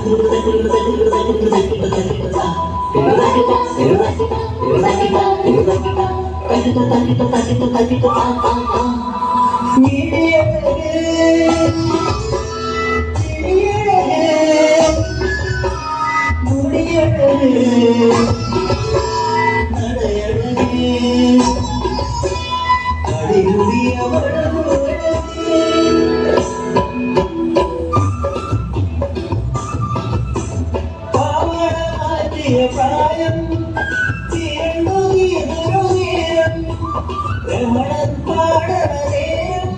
Yeah. പ്രായം ചിരണ്ടു തീർന്നൊരു നേരം. ഭ്രമണൻ പാടണ നേരം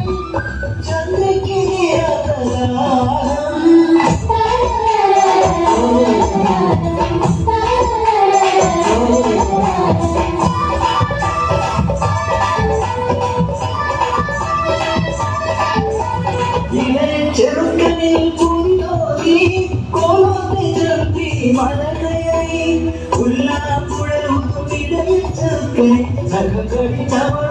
ചന്ദ്രയ്ക്ക് തീരാത്ത Beli.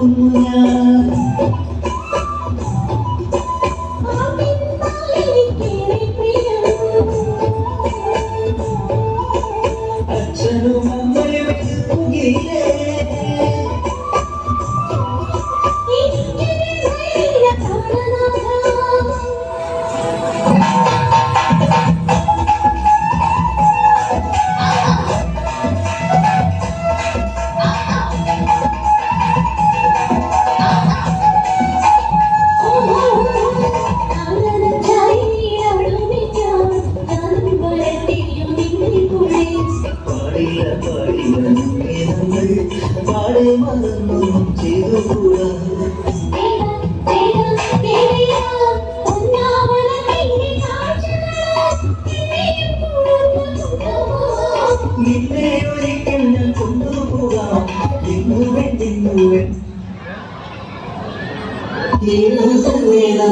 姑娘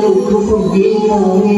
do crocodilo com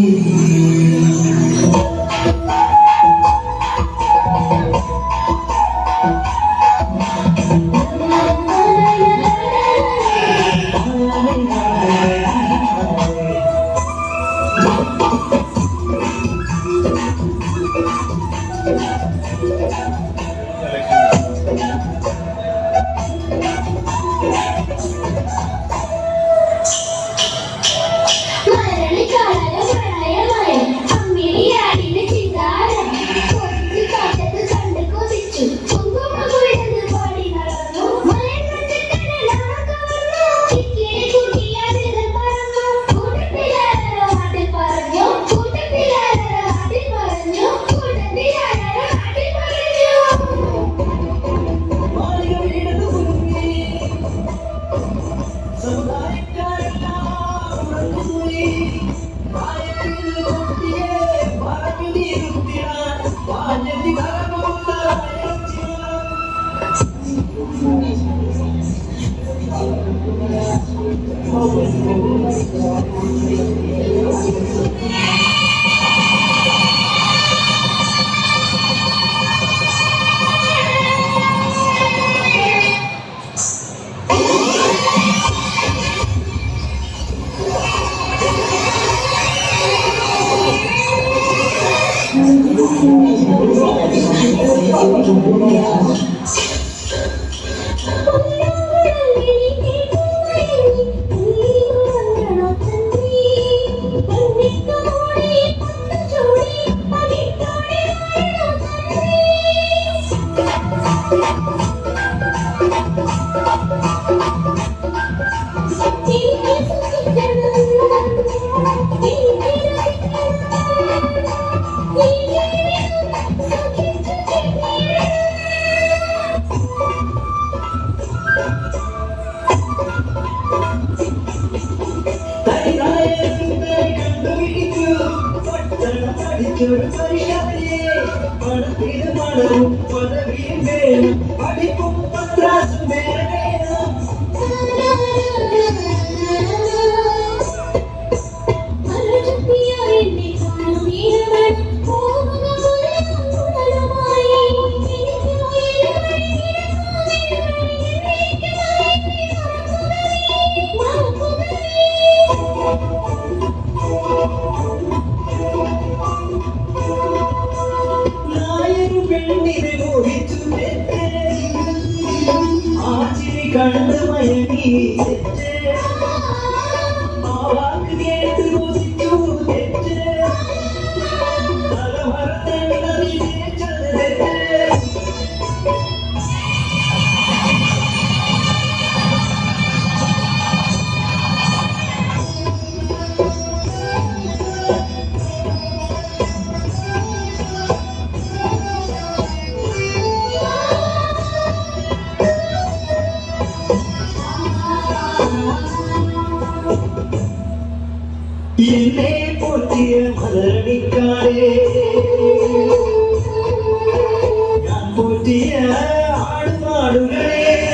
ಮಾಡಿಕೊಂಡು ಪದವಿ ಮೇಲೆ ಪಡಿಪು ಪತ್ರ ಸುಮೇರನೆ கண்டு மயங்கி சென்று என்னே போற்றிய மதுரடிக்காரே நான் போற்றிய ஆடு மாடுகளே.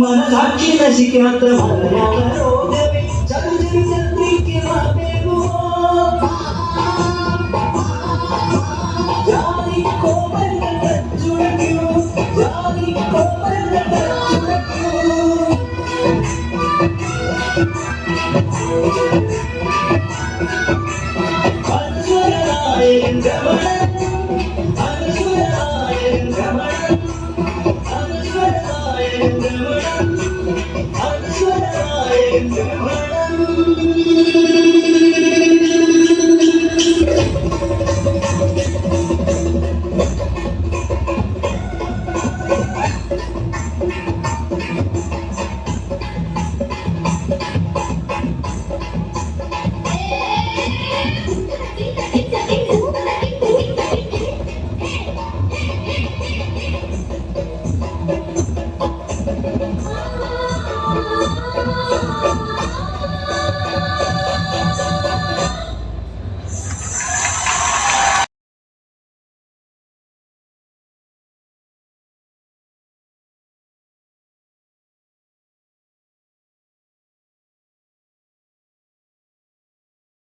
ಮನ ಸಾಕ್ಷಿ ನಸಿಕೆ ಹತ್ರ